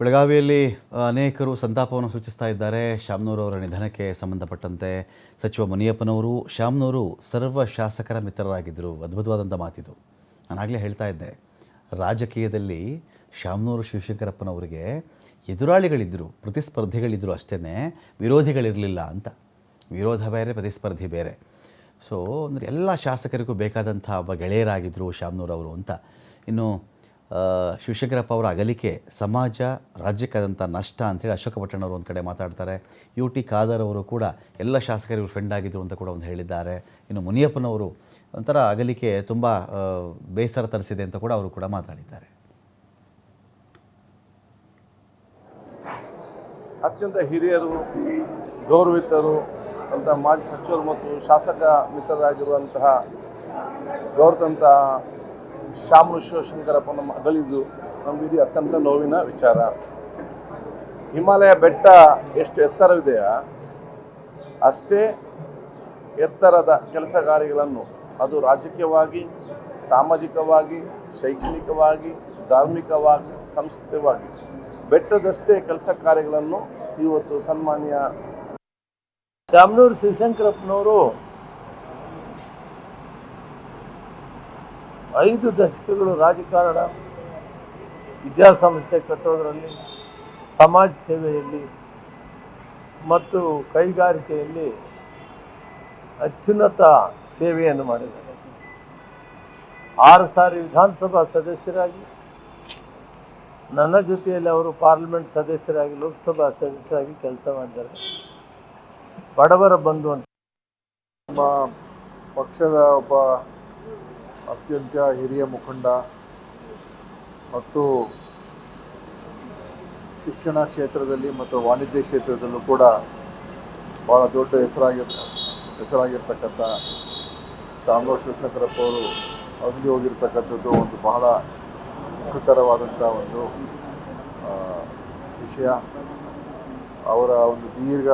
ಬೆಳಗಾವಿಯಲ್ಲಿ ಅನೇಕರು ಸಂತಾಪವನ್ನು ಸೂಚಿಸ್ತಾ ಇದ್ದಾರೆ. ಶಾಮ್ನೂರು ಅವರ ನಿಧನಕ್ಕೆ ಸಂಬಂಧಪಟ್ಟಂತೆ ಸಚಿವ ಮುನಿಯಪ್ಪನವರು ಶಾಮ್ನೂರು ಸರ್ವ ಶಾಸಕರ ಮಿತ್ರರಾಗಿದ್ದರು. ಅದ್ಭುತವಾದಂಥ ಮಾತಿದು. ನಾನಾಗಲೇ ಹೇಳ್ತಾ ಇದ್ದೆ. ರಾಜಕೀಯದಲ್ಲಿ ಶಾಮ್ನೂರು ಶಿವಶಂಕರಪ್ಪನವರಿಗೆ ಎದುರಾಳಿಗಳಿದ್ದರು ಪ್ರತಿಸ್ಪರ್ಧಿಗಳಿದ್ದರು ಅಷ್ಟೇ ವಿರೋಧಿಗಳಿರಲಿಲ್ಲ ಅಂತ. ವಿರೋಧ ಬೇರೆ, ಪ್ರತಿಸ್ಪರ್ಧಿ ಬೇರೆ. ಸೊ ಅಂದರೆ ಎಲ್ಲ ಶಾಸಕರಿಗೂ ಬೇಕಾದಂಥ ಒಬ್ಬ ಗೆಳೆಯರಾಗಿದ್ದರು ಶಾಮ್ನೂರವರು ಅಂತ. ಇನ್ನು ಶಿವಶಂಕರಪ್ಪ ಅವರ ಅಗಲಿಕೆ ಸಮಾಜ, ರಾಜ್ಯಕ್ಕಾದಂಥ ನಷ್ಟ ಅಂತೇಳಿ ಅಶೋಕ ಪಟ್ಟಣವರು ಒಂದು ಕಡೆ ಮಾತಾಡ್ತಾರೆ. ಯು ಟಿ ಖಾದರ್ ಅವರು ಕೂಡ ಎಲ್ಲ ಶಾಸಕರಿಗೂ ಫ್ರೆಂಡ್ ಆಗಿದ್ದರು ಅಂತ ಕೂಡ ಒಂದು ಹೇಳಿದ್ದಾರೆ. ಇನ್ನು ಮುನಿಯಪ್ಪನವರು ಒಂಥರ ಅಗಲಿಕೆ ತುಂಬ ಬೇಸರ ತರಿಸಿದೆ ಅಂತ ಕೂಡ ಅವರು ಕೂಡ ಮಾತಾಡಿದ್ದಾರೆ. ಅತ್ಯಂತ ಹಿರಿಯರು, ಗೌರವಿತರು ಅಂತ ಮಾಜಿ ಸಚಿವರು ಮತ್ತು ಶಾಸಕ ಮಿತ್ರರಾಗಿರುವಂತಹ ಗೌರವಂತಹ ಶಾಮನು ಶಿವಶಂಕರಪ್ಪನ ಮಗಳಿದ್ದು ನಮಗಿಡೀ ಅತ್ಯಂತ ನೋವಿನ ವಿಚಾರ. ಹಿಮಾಲಯ ಬೆಟ್ಟ ಎಷ್ಟು ಎತ್ತರವಿದೆಯಾ? ಅಷ್ಟೇ ಎತ್ತರದ ಕೆಲಸ ಕಾರ್ಯಗಳನ್ನು ಅದು ರಾಜಕೀಯವಾಗಿ, ಸಾಮಾಜಿಕವಾಗಿ, ಶೈಕ್ಷಣಿಕವಾಗಿ, ಧಾರ್ಮಿಕವಾಗಿ, ಸಾಂಸ್ಕೃತಿಕವಾಗಿ. ಬೆಟ್ಟದಷ್ಟೇ ಕೆಲಸ ಕಾರ್ಯಗಳನ್ನು ಇವತ್ತು ಸನ್ಮಾನ್ಯ ಶಾಮನೂರು ಶಿವಶಂಕರಪ್ಪನವರು ಐದು ದಶಕಗಳು ರಾಜಕಾರಣ, ವಿದ್ಯಾಸಂಸ್ಥೆ ಕಟ್ಟೋದರಲ್ಲಿ, ಸಮಾಜ ಸೇವೆಯಲ್ಲಿ ಮತ್ತು ಕೈಗಾರಿಕೆಯಲ್ಲಿ ಅತ್ಯುನ್ನತ ಸೇವೆಯನ್ನು ಮಾಡಿದ್ದಾರೆ. ಆರು ಸಾರಿ ವಿಧಾನಸಭಾ ಸದಸ್ಯರಾಗಿ, ನನ್ನ ಜೊತೆಯಲ್ಲಿ ಅವರು ಪಾರ್ಲಿಮೆಂಟ್ ಸದಸ್ಯರಾಗಿ, ಲೋಕಸಭಾ ಸದಸ್ಯರಾಗಿ ಕೆಲಸ ಮಾಡಿದ್ದಾರೆ. ಬಡವರ ಬಂಧು ಅಂತ. ನಮ್ಮ ಪಕ್ಷದ ಒಬ್ಬ ಅತ್ಯಂತ ಹಿರಿಯ ಮುಖಂಡ ಮತ್ತು ಶಿಕ್ಷಣ ಕ್ಷೇತ್ರದಲ್ಲಿ ಮತ್ತು ವಾಣಿಜ್ಯ ಕ್ಷೇತ್ರದಲ್ಲೂ ಕೂಡ ಭಾಳ ದೊಡ್ಡ ಹೆಸರಾಗಿರ್ ಹೆಸರಾಗಿರ್ತಕ್ಕಂಥ ಸಾಂಬಾರ್ ಶಿವಶಂಕರಪ್ಪ ಅವರು ಅಗಲಿ ಹೋಗಿರ್ತಕ್ಕಂಥದ್ದು ಒಂದು ಬಹಳ ದುಃಖಕರವಾದಂಥ ಒಂದು ವಿಷಯ. ಅವರ ಒಂದು ದೀರ್ಘ